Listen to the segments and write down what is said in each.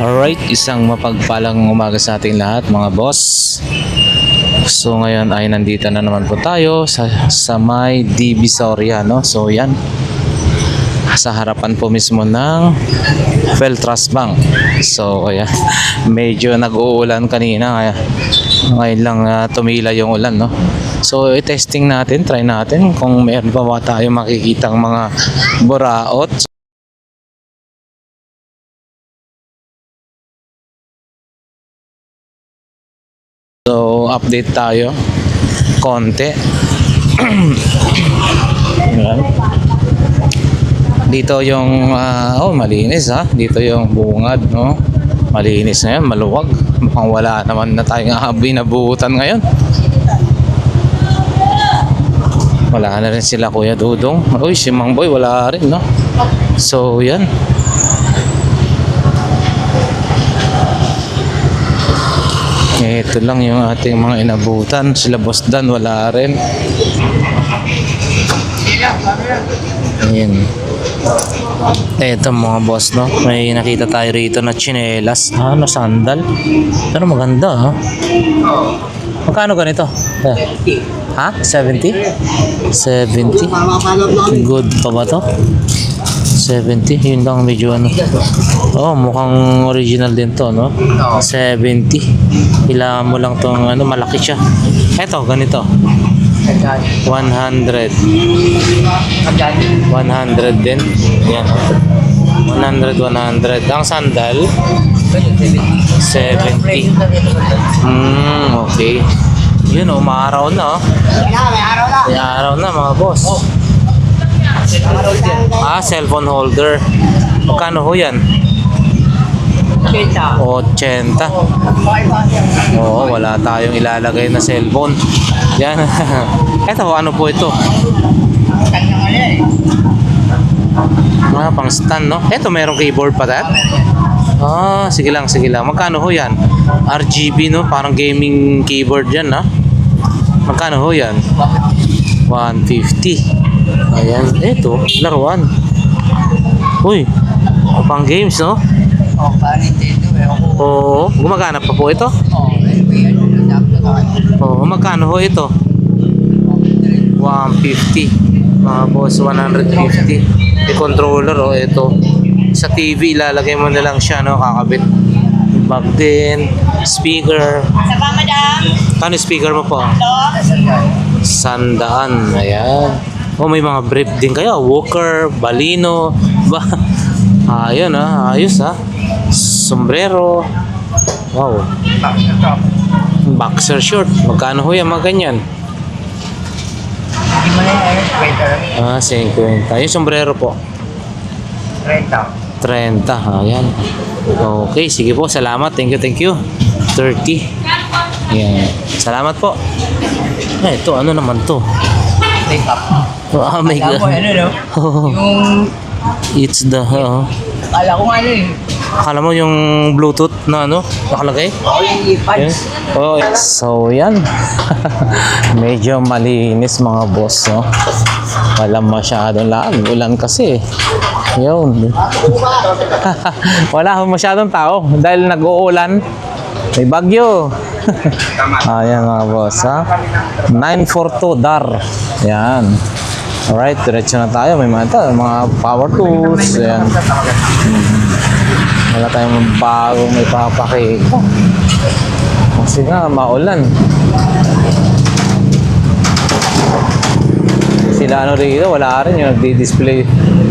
Alright, isang mapagpalang umaga sa ating lahat mga boss. So ngayon ay nandito na naman po tayo sa, sa may Divisoria, no? So yan, sa harapan po mismo ng Feltras Bank. So ayan, medyo nag-uulan kanina kaya ngayon lang ah, tumila yung ulan, no? So i-testing natin, try natin kung meron pa ba tayo makikitang mga buraot. So, update tayo. Konti. Dito yung, ah, oh, malinis ha. Dito yung bungad, no? Malinis na yan, maluwag. Mukhang wala naman na tayong habi na buhutan ngayon. Wala na rin sila Kuya Dudong. Uy, si Mang Boy, wala rin, no? So, yan. Ito lang yung ating mga inabutan. Sila Boss Dan, wala rin. Ayan. Ito mga boss, no? May nakita tayo rito na chinelas. Ah, Ano, sandal? Pero maganda, ha? Magkano ganito? Eh. Ha? 70? 70? Good pa ba to? 70? Yun lang medyo ano. Oh, mukhang original din to, no? 70. Kailangan mo lang tong ano, malaki siya. Eto, ganito. 100. 100 din. Yan. 100, 100. Ang sandal, 70. Hmm, okay. Yun oh, maaraw na oh. May araw na mga boss. Ah, cellphone holder. Magkano ho yan? 80. Oo, wala tayong ilalagay na cellphone. Yan. Eto, ano po ito? Ah, pang stand, no? Eto, merong keyboard pa that? Ah, sige lang, sige lang. Magkano ho yan? RGB, no? Parang gaming keyboard yan, ha? Magkano ho yan? 150. Ayan. Eto, laruan. Uy, pang games, no? Oh, para Nintendo eh. Oo, gumagana pa po ito? oh, eh, may ano. Oo, magkano ho ito? 150. Mga boss, 150. Yung controller, oh, ito. Sa TV, ilalagay mo na lang siya, no? Kakabit. Back din, speaker. Sa pa, madam? Ano speaker mo po? Hello? Sandaan. Ayan. Oh, may mga brief din kayo. Walker, Balino. Ba? Ayun ah, ayos ah. Sombrero. Wow. Boxer short. Magkano ho yan mga ganyan? Hindi mo na. Ah, 50. Yung sombrero po. 30. 30. Ayan. Okay, sige po. Salamat. Thank you, thank you. 30. Ayan. Salamat po. Eh, ito, ano naman to? Make up. Oh, my Alam God. ano, no? Oh, Yung, it's the, oh. kala ko nga ano eh. Akala mo yung Bluetooth na ano, nakalagay? Oh, yung Yan. earpads. Oh, so yan. Medyo malinis mga boss, no? Wala masyadong laan. Ulan kasi. Yun. Wala masyadong tao dahil nag-uulan. May bagyo. Ayan mga boss, ha? 942 DAR. Yan. Alright, diretso na tayo. May mga, mga power tools. Ayan. Wala tayong bagong may papakita. Kasi nga, maulan. Sila ano rito, wala rin yung nagdi-display.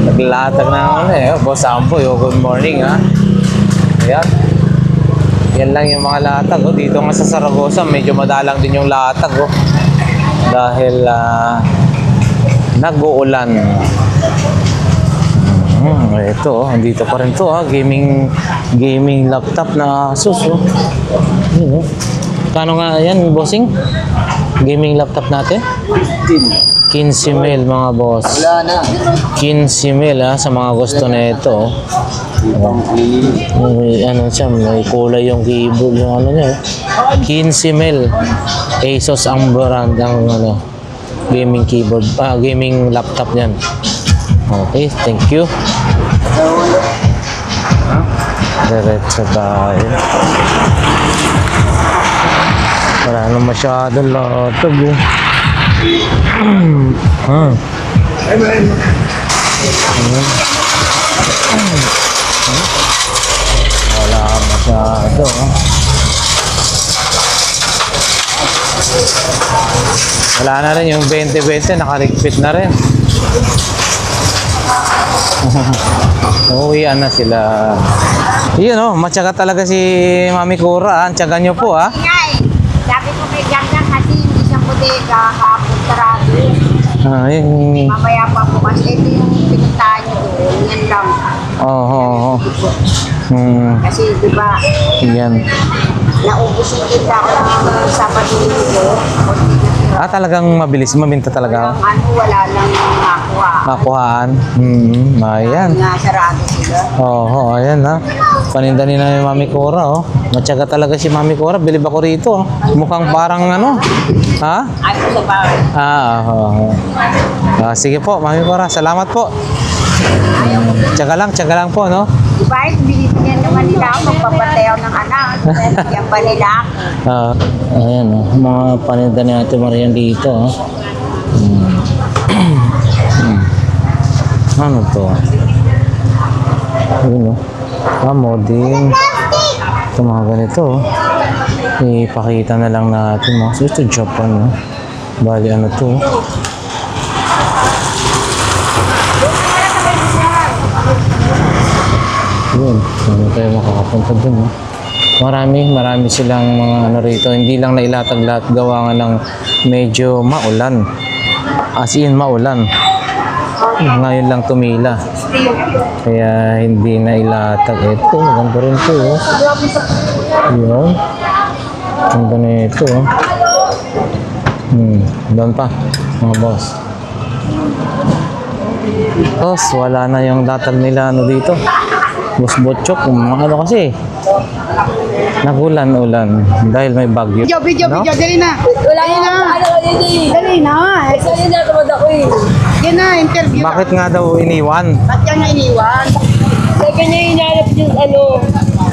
Naglatag na ano eh. Boss Amboy, oh, good morning ha. Ayan. Yan lang yung mga latag. Oh. Dito nga sa Saragossa, medyo madalang din yung latag. Oh. Dahil ah, nag-uulan. Hmm, ito, oh, dito pa rin to ha, gaming gaming laptop na Asus oh. Yun, oh. Kano nga yan, bossing? Gaming laptop natin? 15. 15 mil mga boss. Wala na. 15 mil ha, sa mga gusto na ito. Oh. May, ano siya, may kulay yung cable, yung ano niya. eh. 15 mil. Asus ang brand, ang ano, gaming keyboard, ah, gaming laptop niyan. Okay, thank you. Diretso tayo. Wala na masyadong latag eh. ah. Wala masyado. ah. Wala na rin yung 20-20, nakarigpit na rin. Uwian na sila. Yun oh, matyaga talaga si Mami Cora. ah. Ang tiyaga nyo po ah. Ngay, sabi ko kay Ganggang kasi hindi siya kapag sarado. Ah, yun. Mamaya pa po kasi ito yung pinuntahan doon, yan lang. Oo, oo, oo. Hmm, Kasi di ba, yan. naubos yung kita ko ng Sabado dito. Ah, talagang mabilis, mabinta talaga. Walang ano, wala lang nakuha. Makuhaan. Hmm, ayan. Nga sarado sila. Oo, oh, ayan ha. Paninda ni na Mami Cora, oh. Matyaga talaga si Mami Cora. Bilib ako rito, oh. Mukhang parang ano. Ha? Ay, sa bahay. Ah, oo. oo. Ah, sige po, Mami Cora. Salamat po. Tiyaga lang, tiyaga lang po, no? Di ba, binibigyan naman nila ako, magpapatay ako ng anak. Yan pa nila ako. Ah, ayan, oh. Mga paninda ni Ate Marian dito, oh. Hmm. Hmm. Ano to? Ayun, oh. Ah, moding. Ito mga ganito, oh. Ipakita na lang natin, oh. So, ito Japan, oh. Bali, ano to, ano tayo makakapunta dun, no? Marami, marami silang mga ano rito. Hindi lang nailatag lahat gawa nga ng medyo maulan. As in, maulan. Ngayon lang tumila. Kaya hindi na ilatag. Ito, maganda rin ito, oh. Yun. Ganda na ito, oh. Hmm, doon pa, mga boss. Tapos, wala na yung latag nila ano dito. Bus mga ano kasi. Nagulan-ulan dahil may bagyo. Video, video, No? video. Dali na. Wala Dali na. ano eh. Dali na. Isa yun na tumad ako eh. Yan na, interview. Bakit nga daw iniwan? Ba't yan nga iniwan? Kaya kanya hinahanap yung ano,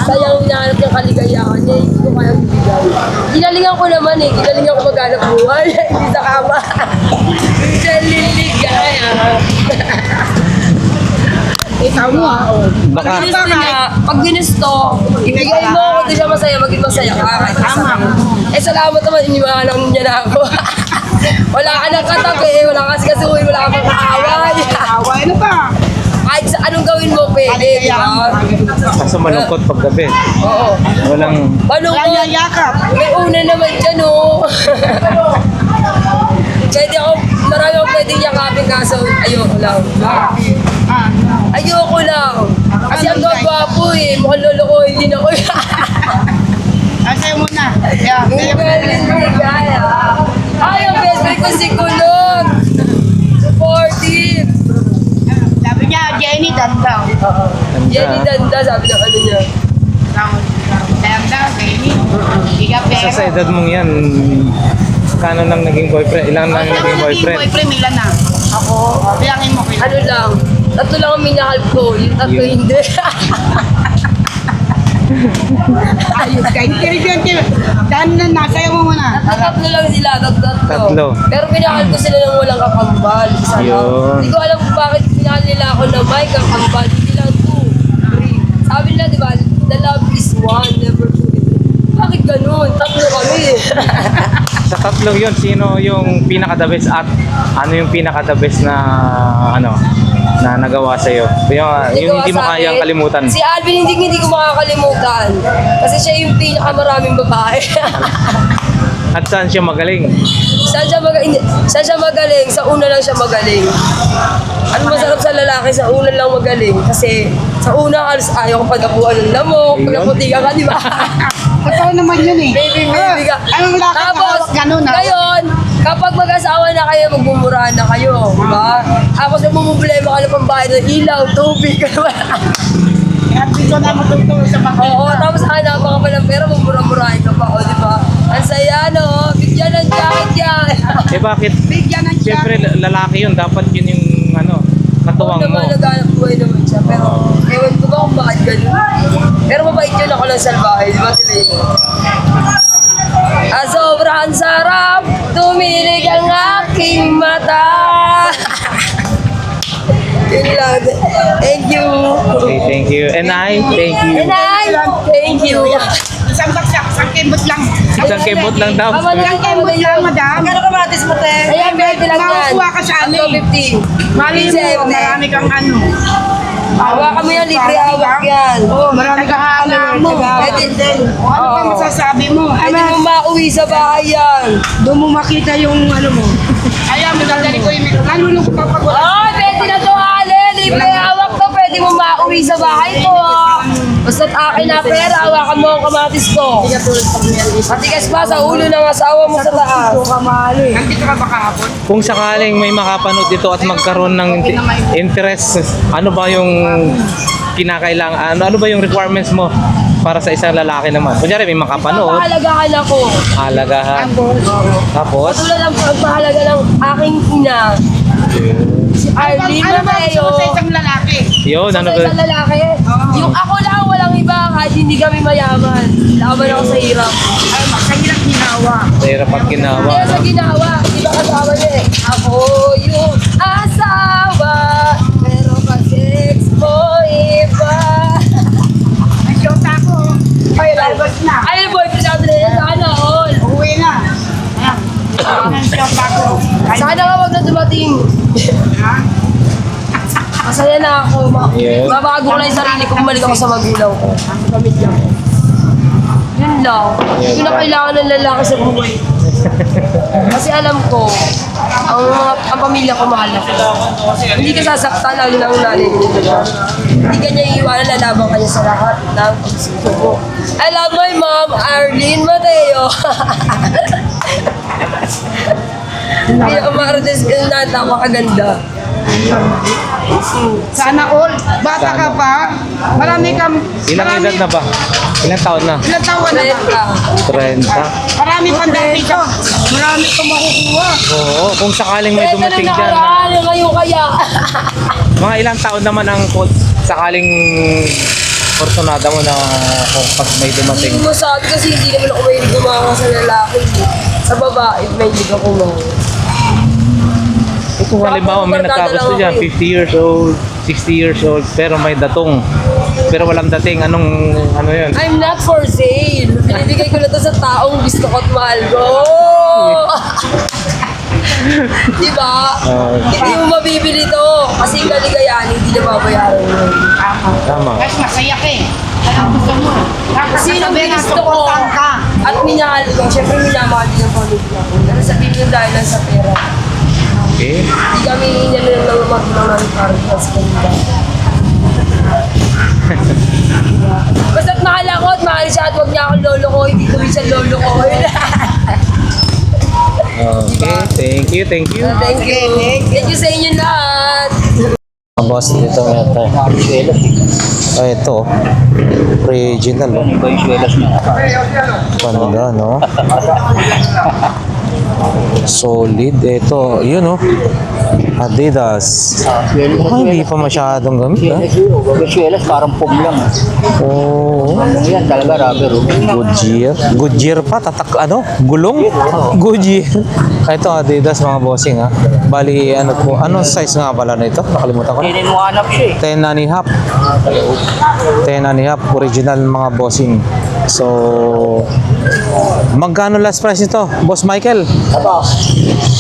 sayang hinahanap yung kaligayahan niya, hindi ko kaya bigay. Ginalingan ko naman eh, ginalingan ko maghanap buhay, hindi sa kama. Hindi liligaya. Ikaw mo ah. Pag Baka, ginusto niya, pag ginusto, ibigay mo kung di siya masaya, maging masaya ka. Tama. Eh salamat naman, iniwanan niya na ako. wala ka nang katabi, wala ka kasi kasuhin, wala ka pang kaaway. Away ano pa? Kahit sa anong gawin mo, pwede, di ba? kaso malungkot paggabi. Oo. Walang, Paano Wala yakap. May una naman dyan, oh. pwede ako, marami akong pwedeng yakapin kaso ayoko lang. Ah, Ayoko lang. Kasi ang gwapo eh. Mukhang lolokohin din ako. ah, sa'yo muna. Yeah, Hindi sa'yo ko hindi kaya. Ay, ang best friend ko si Kulot. Supportive. Sabi niya, Jenny, dandaw. Jenny Danda, sabi ng ano niya. Dandaw, Jenny. Higa sa sa edad mong yan, kano nang naging boyfriend? Ilang nang naging Naging boyfriend? boyfriend, ilan na? Ako, bilangin mo. Ano lang, tatlo lang ang minahal ko. Yung tatlo Yun. hindi. Ayos ka. Interview, interview. Dan na na, sa'yo mo muna. Tatlo lang sila, tatlo. Tatlo. Pero pinahal ko sila ng walang kakambal. Yun. Hindi ko alam kung bakit pinahal nila ako na may kakambal. Hindi lang two, three. Sabi nila, di ba, the love is one, never two. Bakit ganun? Tatlo kami. Sa tatlong yun, sino yung pinaka-the best at ano yung pinaka-the best na ano na nagawa sa'yo? Yung, yung hindi mo sa kayang akin. kalimutan. Si Alvin hindi hindi ko makakalimutan. Kasi siya yung pinakamaraming babae. At saan siya magaling? saan, siya mag saan siya magaling? Sa una lang siya magaling. Ano masarap sa lalaki? Sa una lang magaling. Kasi sa una, halos ayaw ko padapuan ng lamok. Ayun. Pagkaputi ka ka, di ba? Totoo naman yun eh. Baby, baby ka. Ah, Anong lakad na hawak ganun ha? ngayon, kapag mag-asawa na kayo, magmumurahan na kayo. Di ba? Tapos, yung problema ka na pambayad ng ilaw, tubig. At dito na matutulog sa mga. Oo, tapos hanapan ka pa ng pera, mumura-murahin ka pa. O, di ba? Ang saya, no? Bigyan ng jacket yan. Eh bakit? Bigyan ng siya. Siyempre lalaki yun, dapat yun yung ano, katuwang Oo mo. naman, naghanap buhay naman siya. Pero, ewan ko ba kung bakit ganun. Pero mabait yun ako lang salbahe, di ba sila yun? Lang. Thank you. Okay, thank you. And I, thank you. And I, thank you. Isang baksak, isang kembot lang. Isang kembot lang daw. Isang kembot lang, madam. kamatis mo, te? Ayan, 20 lang yan. Makakuha ka sa ano eh. 50. Mali mo, marami kang ano. Hawakan mo yan, libre hawak yan. Oo, marami kang alam mo. Pwede, ano pa Oo. masasabi mo? pwede Ano, mo mauwi sa bahay yan. doon mo makita yung ano mo. Ayan, madadali ko yung nalulungkot pa pag wala. Ay, pwede na to. Libre hawak to. Pwede mo mauwi sa bahay ko. Basta't akin na pera, hawakan mo ang kamatis ko. Matigas pa sa ulo ng asawa mo sa taas. Nandito ka ba kahapon? Kung sakaling may makapanood dito at magkaroon ng interest, ano ba yung kinakailangan, ano, ano ba yung requirements mo para sa isang lalaki naman? Kunyari may makapanood, Papahalagahan ako. alagahan. Tapos, Katulad ang pagpahalaga ng aking ina. Si Arlene Ano ba gusto Mateo. mo sa isang lalaki? yun, ano Sa ba? isang lalaki, yung ako lang, walang iba, kahit hindi kami mayaman. Laban ako sa hirap. Ay, makahirap ginawa. Mahirap pag ginawa. Kaya sa ginawa, di ba kasama niya eh? Ako yung asawa, Ay, Labas na. Ay, boyfriend natin na sana all. Uwi na. Sana nga wag na dumating. ha? Masaya na ako. Ma Yes. Babago ko na yung sarili ko, bumalik ako sa magulang ko. Ang pamilya ko. Yun lang. Yun ang right. kailangan ng lalaki sa buhay. Kasi alam ko, ang mga ang pamilya ko mahal ako. Hindi ka sasaktan, lalo na ang nanay ko. Hindi ka niya iiwanan, lalaban ka niya sa lahat ng pagsuko mo. I love my mom, Arlene Mateo. Pinakamarates ka na, napakaganda. Sana all. Bata ka pa. Marami kang... Ilang marami, edad na ba? Ilang taon na? Ilang taon na ba? 30. Marami pang dito. Marami kang makukuha. Oo, kung sakaling may na dumating dyan. nakaraan, ngayon kaya. Mga ilang taon naman ang sakaling fortunada mo na kung pag may dumating. Hindi sabi kasi hindi naman ako mahilig gumawa sa lalaki. Sa babae, mahilig ako gumawa. Eh, kung halimbawa may nagkagusto dyan, ako eh. 50 years old, 60 years old, pero may datong. Pero walang dating, anong, ano yun? I'm not for sale. Binibigay ko na to sa taong gusto ko at mahal ko. diba? Oo. Hindi mo mabibili to. Kasi yung kaligayahan, hindi na babayaran mo. Tama. Kasi masaya ka eh. Anong gusto mo? Sino Sasabihin na gusto ko supportan ka. at minahal ko, syempre minamahal din ang pamilya ko. Pero sabihin yung dahil lang sa pera. Okay. Hindi kami inyalan ng namin para sa kanila. Basta't mahal ako at mahal siya at huwag niya akong lolo ko, hindi ko rin siya lolo ko. Thank you, thank you. Thank you. Thank you sa inyo lahat. Ang boss dito yata. Ah, ito. Original, oh. Ganda, no? Solid. Ito, yun, oh. Adidas. Ah, hindi pa masyadong gamit, ah. Venezuela, parang pom lang. Oo. Yan talaga rubber. oh. Goodyear. Goodyear pa, tatak, ano? Gulong? Goodyear. Ito, Adidas, mga bossing, ha? Bali, ano po, anong size nga pala na ito? Nakalimutan ko. Hindi mo hanap siya eh. 10 and a half. 10 and a half, original mga bossing. So, magkano last price nito, Boss Michael? Aba,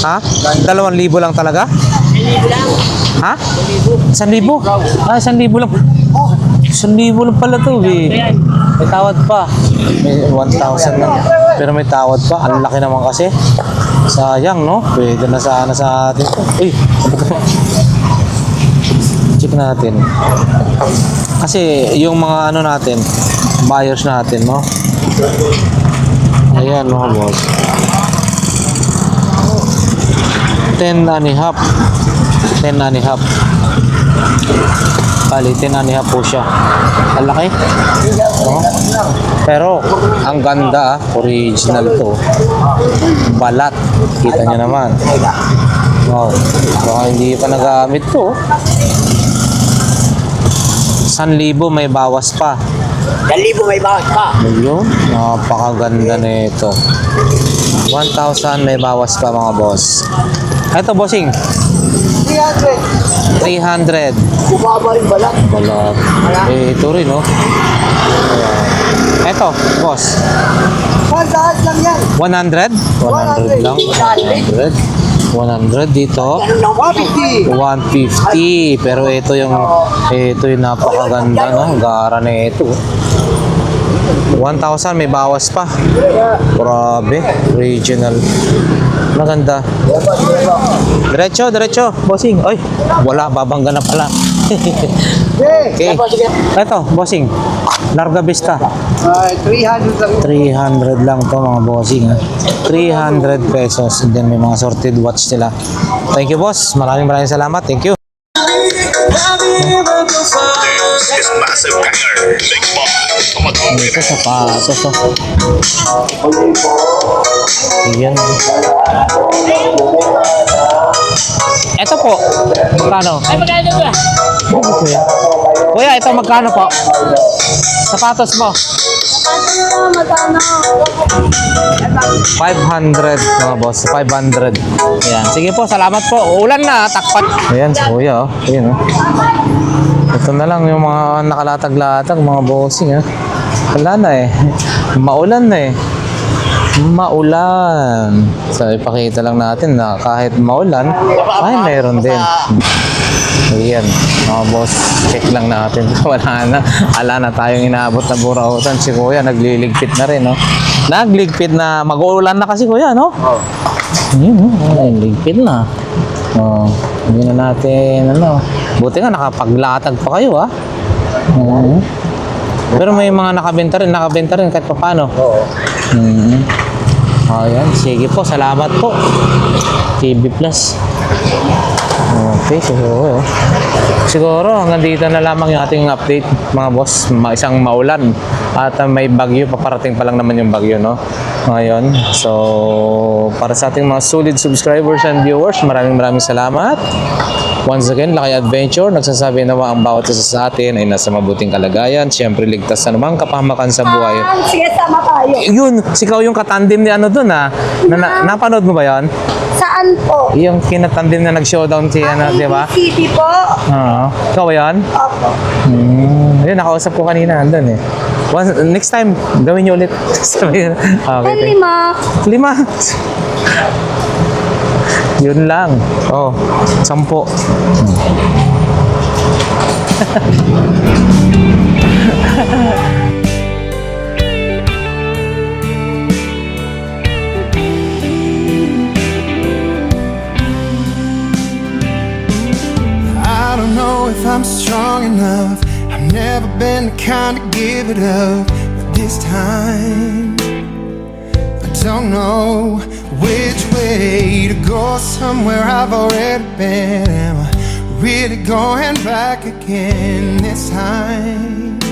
Ha? Dalawang libo lang talaga? Ha? Isang libo? Ah, isang libo lang. Oh, isang libo lang pala to, eh. May tawad pa. May 1,000 lang. Pero may tawad pa. Ang laki naman kasi. Sayang, no? Pwede na sana sa atin to. Eh, check natin. Kasi yung mga ano natin, buyers natin, no? Ayan mga boss. 10 and a half. 10 and a half. Bali, 10 and a half po siya. Ang laki. Oh. Pero, ang ganda ah. Original to. Balat. Kita nyo naman. Wow. Baka hindi pa nagamit to. 1,000 may bawas pa. Dalibo may bawas pa. Ayun, napakaganda na ito. 1,000 may bawas pa mga boss. Ito bossing, 300. 300. Bumaba rin balat. Balat. Eh, ito rin, no? Ayan. Ito, boss. Saan lang yan? 100? 100 lang. 100. 100 dito. 150. 150. Pero ito yung, ito yung napakaganda, no? Gara na ito. 1,000 may bawas pa. Grabe. Regional. Maganda. Diretso, diretso. Bossing. Ay, wala. Babangga na pala. okay. Ito, bossing. Larga Vista. Ay, 300 lang. 300 lang to mga bossing. Ha? 300 pesos. And then may mga sorted watch sila. Thank you, boss. Maraming maraming salamat. Thank you. This massive banger. Big. Tumatawid. Ito sapatos. Oh. Ayan. Ito po. Magkano? Ay, magkano ba? Ano kuya? Kuya, ito magkano po? Sapatos mo? Magkano? 500 mga boss. 500. Ayan. Sige po, salamat po. Ulan na, takpat. Ayan, si kuya. Oh. Ayan, oh. Ito na lang yung mga nakalatag-latag, mga bossing. Ha? Wala na eh. Maulan na eh. Maulan. So, ipakita lang natin na kahit maulan, ay meron din. Ayan, mga boss, check lang natin. Wala na. Ala na tayong inaabot na burautan. Si Kuya, nagliligpit na rin, no? Nagligpit na, mag-uulan na kasi, Kuya, no? Oo. Ayun, no? Ligpit na. Oh, hindi na natin, ano. Buti nga, nakapaglatag pa kayo, ah. Oo. Pero may mga nakabenta rin, nakabenta rin kahit paano. Oo. Mm. Ayan, sige po, salamat po. TV Plus. Okay, siguro. Siguro hanggang dito na lamang yung ating update mga boss. Isang maulan at uh, may bagyo. Paparating pa lang naman yung bagyo, no? Ngayon. So, para sa ating mga solid subscribers and viewers, maraming maraming salamat. Once again, Lakay Adventure, nagsasabi nawa ang bawat isa sa atin ay nasa mabuting kalagayan. Siyempre, ligtas na namang kapahamakan sa buhay. Sige, sama tayo. Yun, sikaw yung katandim ni ano dun ah. Na, na, napanood mo ba yan? Saan po? Yung kinatandim na nag-showdown si ano, di ba? City po. Oo. Ikaw ba yan? Opo. Hmm. Yun, nakausap ko kanina, andun eh. Once, next time, gawin niyo ulit. Sabi niya. okay, thank- Lima. Lima. Yun lang. Oh, sampo. I don't know if I'm strong enough. I've never been the kind to give it up. But this time, I don't know which way to go. Somewhere I've already been. Am I really going back again this time?